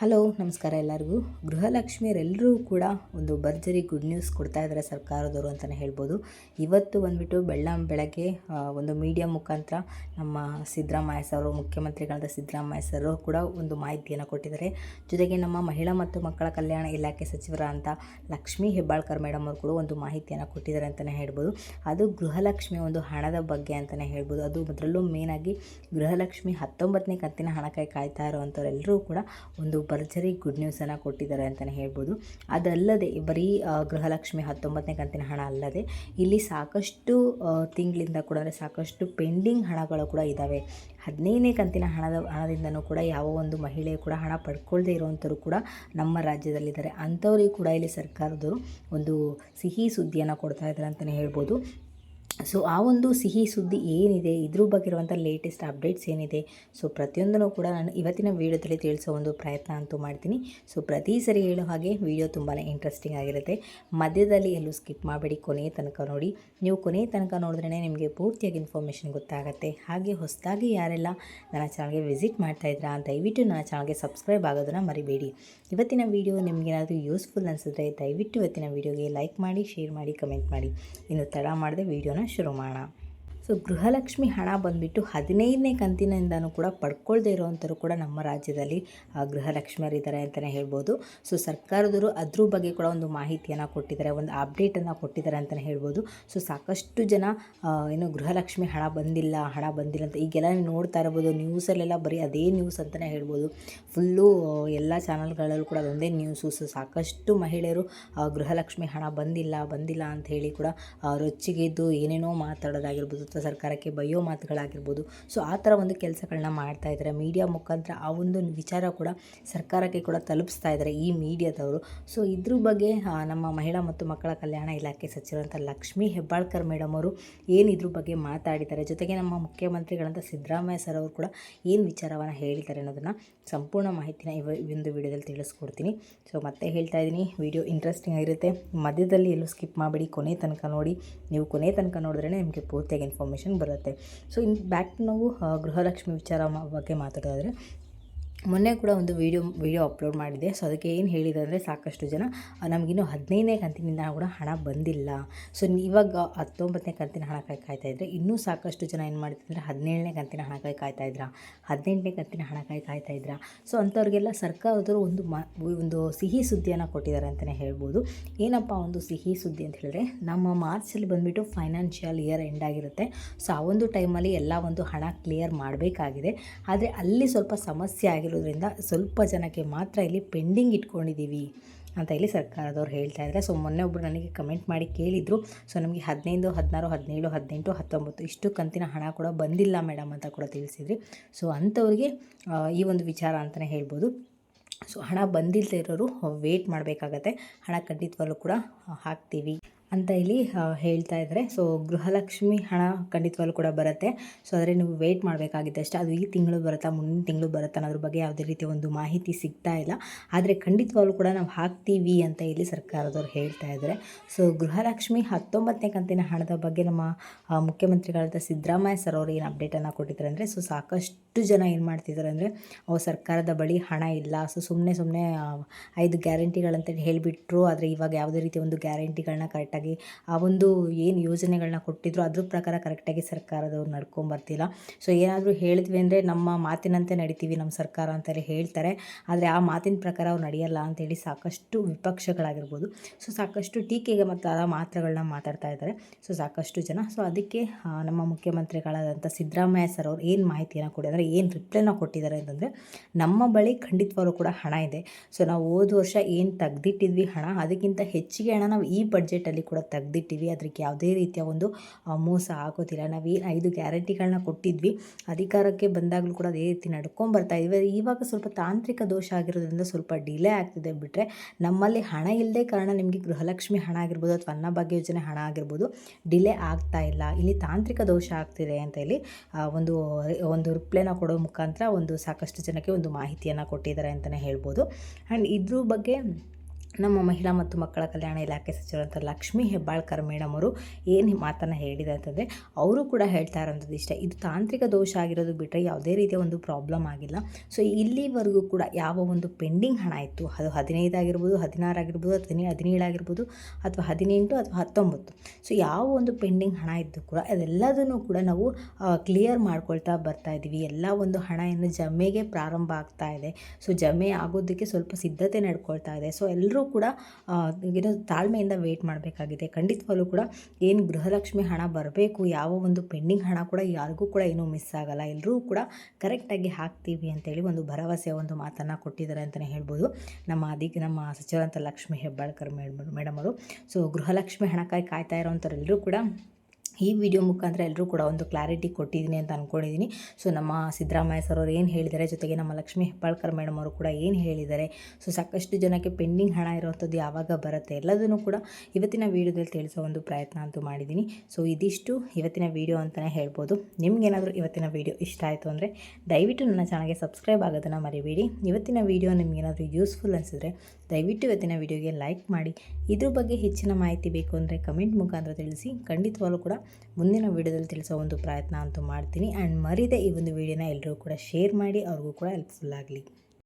Hello, ನಮಸ್ಕಾರ ಎಲ್ಲರಿಗೂ. ಗೃಹಲಕ್ಷ್ಮಿಯರೆಲ್ಲರೂ ಕೂಡ ಒಂದು ಭರ್ಜರಿ ಗುಡ್ ನ್ಯೂಸ್ ಕೊಡ್ತಾ ಇದ್ದಾರೆ ಸರ್ಕಾರದವರು ಅಂತಲೇ ಹೇಳ್ಬೋದು. ಇವತ್ತು ಬಂದುಬಿಟ್ಟು ಬೆಳ್ಳಂ ಬೆಳಗ್ಗೆ ಒಂದು ಮೀಡಿಯಾ ಮುಖಾಂತರ ನಮ್ಮ ಸಿದ್ದರಾಮಯ್ಯ ಸರ್ ಮುಖ್ಯಮಂತ್ರಿಗಳಾದ ಸಿದ್ದರಾಮಯ್ಯ ಸರ್ ಕೂಡ ಒಂದು ಮಾಹಿತಿಯನ್ನು ಕೊಟ್ಟಿದ್ದಾರೆ. ಜೊತೆಗೆ ನಮ್ಮ ಮಹಿಳಾ ಮತ್ತು ಮಕ್ಕಳ ಕಲ್ಯಾಣ ಇಲಾಖೆ ಸಚಿವರ ಅಂತ ಲಕ್ಷ್ಮೀ ಹೆಬ್ಬಾಳ್ಕರ್ ಮೇಡಮ್ ಅವರು ಕೂಡ ಒಂದು ಮಾಹಿತಿಯನ್ನು ಕೊಟ್ಟಿದ್ದಾರೆ ಅಂತಲೇ ಹೇಳ್ಬೋದು. ಅದು ಗೃಹಲಕ್ಷ್ಮಿ ಒಂದು ಹಣದ ಬಗ್ಗೆ ಅಂತಲೇ ಹೇಳ್ಬೋದು. ಅದು ಅದರಲ್ಲೂ ಮೇನಾಗಿ ಗೃಹಲಕ್ಷ್ಮಿ ಹತ್ತೊಂಬತ್ತನೇ ಕಂತಿನ ಹಣಕ್ಕಾಗಿ ಕಾಯ್ತಾ ಇರುವಂಥವರೆಲ್ಲರೂ ಕೂಡ ಒಂದು ಭರ್ಜರಿ ಗುಡ್ ನ್ಯೂಸನ್ನು ಕೊಟ್ಟಿದ್ದಾರೆ ಅಂತಲೇ ಹೇಳ್ಬೋದು. ಅದಲ್ಲದೆ ಬರೀ ಗೃಹಲಕ್ಷ್ಮಿ ಹತ್ತೊಂಬತ್ತನೇ ಕಂತಿನ ಹಣ ಅಲ್ಲದೆ ಇಲ್ಲಿ ಸಾಕಷ್ಟು ತಿಂಗಳಿಂದ ಕೂಡ ಅಂದರೆ ಸಾಕಷ್ಟು ಪೆಂಡಿಂಗ್ ಹಣಗಳು ಕೂಡ ಇದ್ದಾವೆ ಹದಿನೈದನೇ ಕಂತಿನ ಹಣದ, ಹಣದಿಂದನೂ ಕೂಡ ಯಾವ ಒಂದು ಮಹಿಳೆ ಕೂಡ ಹಣ ಪಡ್ಕೊಳ್ಳದೆ ಇರುವಂಥವ್ರು ಕೂಡ ನಮ್ಮ ರಾಜ್ಯದಲ್ಲಿದ್ದಾರೆ. ಅಂಥವ್ರಿಗೆ ಕೂಡ ಇಲ್ಲಿ ಸರ್ಕಾರದವರು ಒಂದು ಸಿಹಿ ಸುದ್ದಿಯನ್ನು ಕೊಡ್ತಾ ಇದ್ದಾರೆ ಅಂತಲೇ ಹೇಳ್ಬೋದು. ಸೊ ಆ ಒಂದು ಸಿಹಿ ಸುದ್ದಿ ಏನಿದೆ, ಇದ್ರ ಬಗ್ಗೆ ಇರುವಂಥ ಲೇಟೆಸ್ಟ್ ಅಪ್ಡೇಟ್ಸ್ ಏನಿದೆ, ಸೊ ಪ್ರತಿಯೊಂದನ್ನು ಕೂಡ ನಾನು ಇವತ್ತಿನ ವೀಡಿಯೋದಲ್ಲಿ ತಿಳಿಸೋ ಒಂದು ಪ್ರಯತ್ನ ಅಂತೂ ಮಾಡ್ತೀನಿ. ಸೊ ಪ್ರತಿ ಸರಿ ಹೇಳೋ ಹಾಗೆ ವಿಡಿಯೋ ತುಂಬಾ ಇಂಟ್ರೆಸ್ಟಿಂಗ್ ಆಗಿರುತ್ತೆ. ಮಧ್ಯದಲ್ಲಿ ಎಲ್ಲೂ ಸ್ಕಿಪ್ ಮಾಡಬೇಡಿ ಕೊನೆಯ ತನಕ ನೋಡಿ. ನೀವು ಕೊನೆಯ ತನಕ ನೋಡಿದ್ರೇ ನಿಮಗೆ ಪೂರ್ತಿಯಾಗಿ ಇನ್ಫಾರ್ಮೇಷನ್ ಗೊತ್ತಾಗುತ್ತೆ. ಹಾಗೆ ಹೊಸದಾಗಿ ಯಾರೆಲ್ಲ ನನ್ನ ಚಾನಲ್ಗೆ ವಿಸಿಟ್ ಮಾಡ್ತಾ ಇದ್ರಾ ದಯವಿಟ್ಟು ನನ್ನ ಚಾನಲ್ಗೆ ಸಬ್ಸ್ಕ್ರೈಬ್ ಆಗೋದನ್ನು ಮರಿಬೇಡಿ. ಇವತ್ತಿನ ವಿಡಿಯೋ ನಿಮಗೇನಾದರೂ ಯೂಸ್ಫುಲ್ ಅನಿಸಿದ್ರೆ ದಯವಿಟ್ಟು ಇವತ್ತಿನ ವಿಡಿಯೋಗೆ ಲೈಕ್ ಮಾಡಿ ಶೇರ್ ಮಾಡಿ ಕಮೆಂಟ್ ಮಾಡಿ. ಇನ್ನು ತಡ ಮಾಡಿದೆ ವಿಡಿಯೋನ ಶುರು ಮಾಡೋಣ ಸೊ ಗೃಹಲಕ್ಷ್ಮಿ ಹಣ ಬಂದುಬಿಟ್ಟು ಹದಿನೈದನೇ ಕಂತಿನಿಂದನೂ ಕೂಡ ಪಡ್ಕೊಳ್ದೇ ಇರೋವಂಥವ್ರು ಕೂಡ ನಮ್ಮ ರಾಜ್ಯದಲ್ಲಿ ಗೃಹಲಕ್ಷ್ಮಿಯರಿದ್ದಾರೆ ಅಂತಲೇ ಹೇಳ್ಬೋದು. ಸೊ ಸರ್ಕಾರದವರು ಅದ್ರ ಬಗ್ಗೆ ಕೂಡ ಒಂದು ಮಾಹಿತಿಯನ್ನು ಕೊಟ್ಟಿದ್ದಾರೆ, ಒಂದು ಅಪ್ಡೇಟನ್ನು ಕೊಟ್ಟಿದ್ದಾರೆ ಅಂತಲೇ ಹೇಳ್ಬೋದು. ಸೊ ಸಾಕಷ್ಟು ಜನ ಏನು ಗೃಹಲಕ್ಷ್ಮಿ ಹಣ ಬಂದಿಲ್ಲ ಹಣ ಬಂದಿಲ್ಲ ಅಂತ ಈಗೆಲ್ಲ ನೋಡ್ತಾ ಇರ್ಬೋದು, ನ್ಯೂಸಲ್ಲೆಲ್ಲ ಬರೀ ಅದೇ ನ್ಯೂಸ್ ಅಂತಲೇ ಹೇಳ್ಬೋದು. ಫುಲ್ಲು ಎಲ್ಲ ಚಾನಲ್ಗಳಲ್ಲೂ ಕೂಡ ಅದೊಂದೇ ನ್ಯೂಸು. ಸೊ ಸಾಕಷ್ಟು ಮಹಿಳೆಯರು ಗೃಹಲಕ್ಷ್ಮಿ ಹಣ ಬಂದಿಲ್ಲ ಬಂದಿಲ್ಲ ಅಂತ ಹೇಳಿ ಕೂಡ ರೊಚ್ಚಿಗೆದ್ದು ಏನೇನೋ ಮಾತಾಡೋದಾಗಿರ್ಬೋದು ಸರ್ಕಾರಕ್ಕೆ ಬೈಯೋ ಮಾತುಗಳಾಗಿರ್ಬೋದು. ಸೊ, ಆ ಥರ ಒಂದು ಕೆಲಸಗಳನ್ನ ಮಾಡ್ತಾ ಇದ್ದಾರೆ. ಮೀಡಿಯಾ ಮುಖಾಂತರ ಆ ಒಂದು ವಿಚಾರ ಕೂಡ ಸರ್ಕಾರಕ್ಕೆ ಕೂಡ ತಲುಪಿಸ್ತಾ ಇದ್ದಾರೆ ಈ ಮೀಡಿಯಾದವರು. ಸೊ, ಇದ್ರ ಬಗ್ಗೆ ನಮ್ಮ ಮಹಿಳಾ ಮತ್ತು ಮಕ್ಕಳ ಕಲ್ಯಾಣ ಇಲಾಖೆ ಸಚಿವರಂಥ ಲಕ್ಷ್ಮೀ ಹೆಬ್ಬಾಳ್ಕರ್ ಮೇಡಮ್ ಅವರು ಏನು ಇದ್ರ ಬಗ್ಗೆ ಮಾತಾಡಿದ್ದಾರೆ? ಜೊತೆಗೆ ನಮ್ಮ ಮುಖ್ಯಮಂತ್ರಿಗಳಂಥ ಸಿದ್ದರಾಮಯ್ಯ ಸರ್ ಅವರು ಕೂಡ ಏನು ವಿಚಾರವನ್ನು ಹೇಳಿದ್ದಾರೆ ಅನ್ನೋದನ್ನು ಸಂಪೂರ್ಣ ಮಾಹಿತಿನ ಇವ ಈ ಒಂದು ವಿಡಿಯೋದಲ್ಲಿ ತಿಳಿಸ್ಕೊಡ್ತೀನಿ. ಸೊ, ಮತ್ತೆ ಹೇಳ್ತಾ ಇದ್ದೀನಿ, ವಿಡಿಯೋ ಇಂಟ್ರೆಸ್ಟಿಂಗ್ ಆಗಿರುತ್ತೆ. ಮಧ್ಯದಲ್ಲಿ ಎಲ್ಲೂ ಸ್ಕಿಪ್ ಮಾಡಬೇಡಿ. ಕೊನೆ ತನಕ ನೋಡಿ. ನೀವು ಕೊನೆ ತನಕ ನೋಡಿದ್ರೆ ನಿಮಗೆ ಪೂರ್ತಿಯಾಗಿ ಇನ್ಫಾರ್ಮೇಷನ್ ಬರುತ್ತೆ. ಸೊ ಇನ್ ಬ್ಯಾಕ್ ನಾವು ಗೃಹಲಕ್ಷ್ಮಿ ವಿಚಾರ ಬಗ್ಗೆ ಮಾತಾಡೋದಾದರೆ ಮೊನ್ನೆ ಕೂಡ ಒಂದು ವೀಡಿಯೋ ವೀಡಿಯೋ ಅಪ್ಲೋಡ್ ಮಾಡಿದೆ ಸೊ ಅದಕ್ಕೆ ಏನು ಹೇಳಿದೆ ಅಂದರೆ ಸಾಕಷ್ಟು ಜನ ನಮಗಿನ್ನೂ ಹದಿನೈದನೇ ಕಂತಿನಿಂದ ಕೂಡ ಹಣ ಬಂದಿಲ್ಲ. ಸೊ ಇವಾಗ ಹತ್ತೊಂಬತ್ತನೇ ಕಂತಿನ ಹಣಕ್ಕಾಗಿ ಕಾಯ್ತಾ ಇದ್ದರೆ ಇನ್ನೂ ಸಾಕಷ್ಟು ಜನ ಏನು ಮಾಡ್ತಿದ್ರೆ ಹದಿನೇಳನೇ ಕಂತಿನ ಹಣಕ್ಕಾಗಿ ಕಾಯ್ತಾ ಇದ್ರ. ಹದಿನೆಂಟನೇ ಕಂತಿನ ಹಣಕ್ಕಾಗಿ ಕಾಯ್ತಾ ಇದ್ರ. ಸೊ ಅಂಥವ್ರಿಗೆಲ್ಲ ಸರ್ಕಾರದವರು ಒಂದು ಮ, ಒಂದು ಸಿಹಿ ಸುದ್ದಿಯನ್ನು ಕೊಟ್ಟಿದ್ದಾರೆ ಅಂತಲೇ ಹೇಳ್ಬೋದು. ಏನಪ್ಪ ಒಂದು ಸಿಹಿ ಸುದ್ದಿ ಅಂತ ಹೇಳಿದ್ರೆ, ನಮ್ಮ ಮಾರ್ಚಲ್ಲಿ ಬಂದುಬಿಟ್ಟು ಫೈನಾನ್ಷಿಯಲ್ ಇಯರ್ ಎಂಡ್ ಆಗಿರುತ್ತೆ. ಸೊ ಆ ಒಂದು ಟೈಮಲ್ಲಿ ಎಲ್ಲ ಒಂದು ಹಣ ಕ್ಲಿಯರ್ ಮಾಡಬೇಕಾಗಿದೆ. ಆದರೆ ಅಲ್ಲಿ ಸ್ವಲ್ಪ ಸಮಸ್ಯೆ ಆಗಿರೋದ್ರಿಂದ ಸ್ವಲ್ಪ ಜನಕ್ಕೆ ಮಾತ್ರ ಇಲ್ಲಿ ಪೆಂಡಿಂಗ್ ಇಟ್ಕೊಂಡಿದ್ದೀವಿ ಅಂತ ಇಲ್ಲಿ ಸರ್ಕಾರದವ್ರು ಹೇಳ್ತಾ ಇದ್ದಾರೆ. ಸೊ ಮೊನ್ನೆ ಒಬ್ಬರು ನನಗೆ ಕಮೆಂಟ್ ಮಾಡಿ ಕೇಳಿದರು ಸೊ ನಮಗೆ ಹದಿನೈದು, ಹದಿನಾರು, ಹದಿನೇಳು, ಹದಿನೆಂಟು, ಹತ್ತೊಂಬತ್ತು ಇಷ್ಟು ಕಂತಿನ ಹಣ ಕೂಡ ಬಂದಿಲ್ಲ ಮೇಡಮ್ ಅಂತ ಕೂಡ ತಿಳಿಸಿದ್ರಿ. ಸೊ ಅಂಥವ್ರಿಗೆ ಈ ಒಂದು ವಿಚಾರ ಅಂತಲೇ ಹೇಳ್ಬೋದು. ಸೊ ಹಣ ಬಂದಿಲ್ಲದೆ ಇರೋರು ವೇಟ್ ಮಾಡಬೇಕಾಗತ್ತೆ. ಹಣ ಖಂಡಿತವಾಗ್ಲೂ ಕೂಡ ಹಾಕ್ತೀವಿ. ಅಂತ ಇಲ್ಲಿ ಹೇಳ್ತಾ ಇದ್ದಾರೆ. ಸೊ ಗೃಹಲಕ್ಷ್ಮಿ ಹಣ ಖಂಡಿತವಾಗ್ಲೂ ಕೂಡ ಬರುತ್ತೆ. ಸೊ ಆದರೆ ನೀವು ವೇಟ್ ಮಾಡಬೇಕಾಗಿದೆ ಅಷ್ಟೇ. ಅದು ಈ ತಿಂಗಳು ಬರುತ್ತಾ, ಮುಂದಿನ ತಿಂಗಳು ಬರುತ್ತಾ ಅನ್ನೋದ್ರ ಬಗ್ಗೆ ಯಾವುದೇ ರೀತಿಯ ಒಂದು ಮಾಹಿತಿ ಸಿಗ್ತಾ ಇಲ್ಲ. ಆದರೆ ಖಂಡಿತವಾಗ್ಲೂ ಕೂಡ ನಾವು ಹಾಕ್ತೀವಿ ಅಂತ ಇಲ್ಲಿ ಸರ್ಕಾರದವ್ರು ಹೇಳ್ತಾ ಇದ್ದಾರೆ. ಸೊ ಗೃಹಲಕ್ಷ್ಮಿ ಹತ್ತೊಂಬತ್ತನೇ ಕಂತಿನ ಹಣದ ಬಗ್ಗೆ ನಮ್ಮ ಮುಖ್ಯಮಂತ್ರಿಗಳಾದ ಸಿದ್ದರಾಮಯ್ಯ ಸರ್ ಅವರು ಏನು ಅಪ್ಡೇಟನ್ನು ಕೊಟ್ಟಿದ್ದಾರೆ ಅಂದರೆ ಸೊ ಸಾಕಷ್ಟು ಜನ ಏನು ಮಾಡ್ತಿದ್ದಾರೆ ಅಂದರೆ ಸರ್ಕಾರದ ಬಳಿ ಹಣ ಇಲ್ಲ. ಸೊ ಸುಮ್ಮನೆ ಸುಮ್ಮನೆ ಐದು ಗ್ಯಾರಂಟಿಗಳಂತೇಳಿ ಹೇಳಿಬಿಟ್ರು. ಆದರೆ ಇವಾಗ ಯಾವುದೇ ರೀತಿಯ ಒಂದು ಗ್ಯಾರಂಟಿಗಳನ್ನ ಕರೆಕ್ಟಾಗಿ ಆ ಒಂದು ಏನು ಯೋಜನೆಗಳನ್ನ ಕೊಟ್ಟಿದ್ರು ಅದ್ರ ಪ್ರಕಾರ ಕರೆಕ್ಟಾಗಿ ಸರ್ಕಾರದವ್ರು ನಡ್ಕೊಂಬರ್ತಿಲ್ಲ. ಸೊ ಏನಾದರೂ ಹೇಳಿದ್ವಿ ಅಂದರೆ ನಮ್ಮ ಮಾತಿನಂತೆ ನಡಿತೀವಿ, ನಮ್ಮ ಸರ್ಕಾರ ಅಂತೇಳಿ ಹೇಳ್ತಾರೆ. ಆದರೆ ಆ ಮಾತಿನ ಪ್ರಕಾರ ಅವ್ರು ನಡೆಯಲ್ಲ ಅಂತೇಳಿ ಸಾಕಷ್ಟು ವಿಪಕ್ಷಗಳಾಗಿರ್ಬೋದು. ಸೊ ಸಾಕಷ್ಟು ಟೀಕೆಗೆ ಮತ್ತು ಆ ಮಾತ್ರಗಳನ್ನ ಮಾತಾಡ್ತಾ ಇದ್ದಾರೆ. ಸೊ ಸಾಕಷ್ಟು ಜನ. ಸೊ ಅದಕ್ಕೆ ನಮ್ಮ ಮುಖ್ಯಮಂತ್ರಿಗಳಾದಂಥ ಸಿದ್ದರಾಮಯ್ಯ ಸರ್ ಅವ್ರು ಏನು ಮಾಹಿತಿಯನ್ನು ಕೊಡಿ ಅಂದರೆ ಏನು ರಿಪ್ಲೈನ ಕೊಟ್ಟಿದ್ದಾರೆ ಅಂತಂದರೆ, ನಮ್ಮ ಬಳಿ ಖಂಡಿತವಾಗ್ಲೂ ಕೂಡ ಹಣ ಇದೆ. ಸೊ ನಾವು ಹೋದ ವರ್ಷ ಏನು ತೆಗ್ದಿಟ್ಟಿದ್ವಿ ಹಣ, ಅದಕ್ಕಿಂತ ಹೆಚ್ಚಿಗೆ ಹಣ ನಾವು ಈ ಬಡ್ಜೆಟಲ್ಲಿ ಕೂಡ ತೆಗ್ದಿಟ್ಟಿವಿ. ಅದಕ್ಕೆ ಯಾವುದೇ ರೀತಿಯ ಒಂದು ಮೋಸ ಆಗೋದಿಲ್ಲ. ನಾವು ಏನು ಐದು ಗ್ಯಾರಂಟಿಗಳನ್ನ ಕೊಟ್ಟಿದ್ವಿ. ಅಧಿಕಾರಕ್ಕೆ ಬಂದಾಗಲೂ ಕೂಡ ಅದೇ ರೀತಿ ನಡ್ಕೊಂಡು ಬರ್ತಾ ಇದ್ವಿ. ಇವಾಗ ಸ್ವಲ್ಪ ತಾಂತ್ರಿಕ ದೋಷ ಆಗಿರೋದ್ರಿಂದ ಸ್ವಲ್ಪ ಡಿಲೇ ಆಗ್ತಿದೆ ಬಿಟ್ಟರೆ ನಮ್ಮಲ್ಲಿ ಹಣ ಇಲ್ಲದೆ ಕಾರಣ ನಿಮಗೆ ಗೃಹಲಕ್ಷ್ಮಿ ಹಣ ಆಗಿರ್ಬೋದು ಅಥವಾ ಅನ್ನಭಾಗ್ಯ ಯೋಜನೆ ಹಣ ಆಗಿರ್ಬೋದು, ಡಿಲೇ ಆಗ್ತಾ ಇಲ್ಲ. ಇಲ್ಲಿ ತಾಂತ್ರಿಕ ದೋಷ ಆಗ್ತಿದೆ ಅಂತ ಹೇಳಿ ಒಂದು ಒಂದು ರಿಪ್ಲೈನ ಕೊಡೋ ಮುಖಾಂತರ ಒಂದು ಸಾಕಷ್ಟು ಜನಕ್ಕೆ ಒಂದು ಮಾಹಿತಿಯನ್ನು ಕೊಟ್ಟಿದ್ದಾರೆ ಅಂತಲೇ ಹೇಳ್ಬೋದು. ಆ್ಯಂಡ್ ಇದ್ರ ಬಗ್ಗೆ ನಮ್ಮ ಮಹಿಳಾ ಮತ್ತು ಮಕ್ಕಳ ಕಲ್ಯಾಣ ಇಲಾಖೆ ಸಚಿವರಂತ ಲಕ್ಷ್ಮೀ ಹೆಬ್ಬಾಳ್ಕರ್ ಮೇಡಮ್ ಅವರು ಏನು ಮಾತನ್ನು ಹೇಳಿದೆ ಅಂತಂದರೆ, ಅವರು ಕೂಡ ಹೇಳ್ತಾ ಇರೋಂಥದ್ದು ಇಷ್ಟ. ಇದು ತಾಂತ್ರಿಕ ದೋಷ ಆಗಿರೋದು ಬಿಟ್ಟರೆ ಯಾವುದೇ ರೀತಿಯ ಒಂದು ಪ್ರಾಬ್ಲಮ್ ಆಗಿಲ್ಲ. ಸೊ ಇಲ್ಲಿವರೆಗೂ ಕೂಡ ಯಾವ ಒಂದು ಪೆಂಡಿಂಗ್ ಹಣ ಇತ್ತು, ಅದು ಹದಿನೈದು ಆಗಿರ್ಬೋದು, ಹದಿನಾರು ಆಗಿರ್ಬೋದು, ಹದಿನೇ ಹದಿನೇಳು ಆಗಿರ್ಬೋದು, ಅಥವಾ ಹದಿನೆಂಟು ಅಥವಾ ಹತ್ತೊಂಬತ್ತು. ಸೊ ಯಾವ ಒಂದು ಪೆಂಡಿಂಗ್ ಹಣ ಇದ್ದು ಕೂಡ ಅದೆಲ್ಲದನ್ನು ಕೂಡ ನಾವು ಕ್ಲಿಯರ್ ಮಾಡ್ಕೊಳ್ತಾ ಬರ್ತಾ ಇದ್ದೀವಿ ಎಲ್ಲ ಒಂದು ಹಣ ಏನು ಜಮೆಗೆ ಪ್ರಾರಂಭ ಆಗ್ತಾ ಇದೆ. ಸೊ ಜಮೆ ಆಗೋದಕ್ಕೆ ಸ್ವಲ್ಪ ಸಿದ್ಧತೆ ನಡ್ಕೊಳ್ತಾ ಇದೆ. ಸೊ ಎಲ್ಲರೂ ಕೂಡ ಆ, ಏನೋ ತಾಳ್ಮೆಯಿಂದ ವೆಯ್ಟ್ ಮಾಡಬೇಕಾಗಿದೆ. ಖಂಡಿತವಾಗ್ಲೂ ಕೂಡ ಏನು ಗೃಹಲಕ್ಷ್ಮಿ ಹಣ ಬರಬೇಕು ಯಾವ ಒಂದು ಪೆಂಡಿಂಗ್ ಹಣ ಕೂಡ ಯಾರಿಗೂ ಕೂಡ ಏನೂ ಮಿಸ್ ಆಗಲ್ಲ. ಎಲ್ಲರೂ ಕೂಡ ಕರೆಕ್ಟಾಗಿ ಹಾಕ್ತೀವಿ ಅಂತೇಳಿ ಒಂದು ಭರವಸೆಯ ಒಂದು ಮಾತನ್ನು ಕೊಟ್ಟಿದ್ದಾರೆ ಅಂತಲೇ ಹೇಳ್ಬೋದು. ನಮ್ಮ ಅಧಿಕ ನಮ್ಮ ಸಚಿವರಂತ ಲಕ್ಷ್ಮಿ ಹೆಬ್ಬಾಳ್ಕರ್ ಮೇಡಮ್ ಮೇಡಮ್ ಅವರು. ಸೊ ಗೃಹಲಕ್ಷ್ಮಿ ಹಣಕ್ಕಾಗಿ ಕಾಯ್ತಾ ಇರೋವಂಥವ್ರೆಲ್ಲರೂ ಕೂಡ ಈ ವಿಡಿಯೋ ಮುಖಾಂತರ ಎಲ್ಲರೂ ಕೂಡ ಒಂದು ಕ್ಲಾರಿಟಿ ಕೊಟ್ಟಿದ್ದೀನಿ ಅಂತ ಅಂದ್ಕೊಂಡಿದ್ದೀನಿ ಸೊ, ನಮ್ಮ ಸಿದ್ದರಾಮಯ್ಯ ಸರ್ ಅವರು ಏನು ಹೇಳಿದ್ದಾರೆ, ಜೊತೆಗೆ ನಮ್ಮ ಲಕ್ಷ್ಮೀ ಹೆಬ್ಬಾಳ್ಕರ್ ಮೇಡಮ್ ಅವರು ಕೂಡ ಏನು ಹೇಳಿದ್ದಾರೆ, ಸೊ ಸಾಕಷ್ಟು ಜನಕ್ಕೆ ಪೆಂಡಿಂಗ್ ಹಣ ಇರುವಂಥದ್ದು ಯಾವಾಗ ಬರುತ್ತೆ ಎಲ್ಲದನ್ನು ಕೂಡ ಇವತ್ತಿನ ವೀಡಿಯೋದಲ್ಲಿ ತಿಳಿಸೋ ಒಂದು ಪ್ರಯತ್ನ ಅಂತೂ ಮಾಡಿದ್ದೀನಿ. ಸೊ, ಇದಿಷ್ಟು ಇವತ್ತಿನ ವೀಡಿಯೋ ಅಂತಲೇ ಹೇಳ್ಬೋದು. ನಿಮಗೇನಾದರೂ ಇವತ್ತಿನ ವೀಡಿಯೋ ಇಷ್ಟ ಆಯಿತು ಅಂದರೆ ದಯವಿಟ್ಟು ನನ್ನ ಚಾನಲ್ಗೆ ಸಬ್ಸ್ಕ್ರೈಬ್ ಆಗೋದನ್ನು ಮರಿಬೇಡಿ. ಇವತ್ತಿನ ವೀಡಿಯೋ ನಿಮಗೇನಾದರೂ ಯೂಸ್ಫುಲ್ ಅನಿಸಿದ್ರೆ ದಯವಿಟ್ಟು ಇವತ್ತಿನ ವಿಡಿಯೋಗೆ ಲೈಕ್ ಮಾಡಿ. ಇದ್ರ ಬಗ್ಗೆ ಹೆಚ್ಚಿನ ಮಾಹಿತಿ ಬೇಕು ಅಂದರೆ ಕಮೆಂಟ್ ಮುಖಾಂತರ ತಿಳಿಸಿ. ಖಂಡಿತವಾಗಲೂ ಕೂಡ ಮುಂದಿನ ವೀಡಿಯೋದಲ್ಲಿ ತಿಳಿಸೋ ಒಂದು ಪ್ರಯತ್ನ ಅಂತೂ ಮಾಡ್ತೀನಿ. ಆ್ಯಂಡ್ ಮರಿದೆ ಈ ಒಂದು ವೀಡಿಯೋನ ಎಲ್ಲರೂ ಕೂಡ ಶೇರ್ ಮಾಡಿ, ಅವ್ರಿಗೂ ಕೂಡ ಹೆಲ್ಪ್ಫುಲ್ ಆಗಲಿ.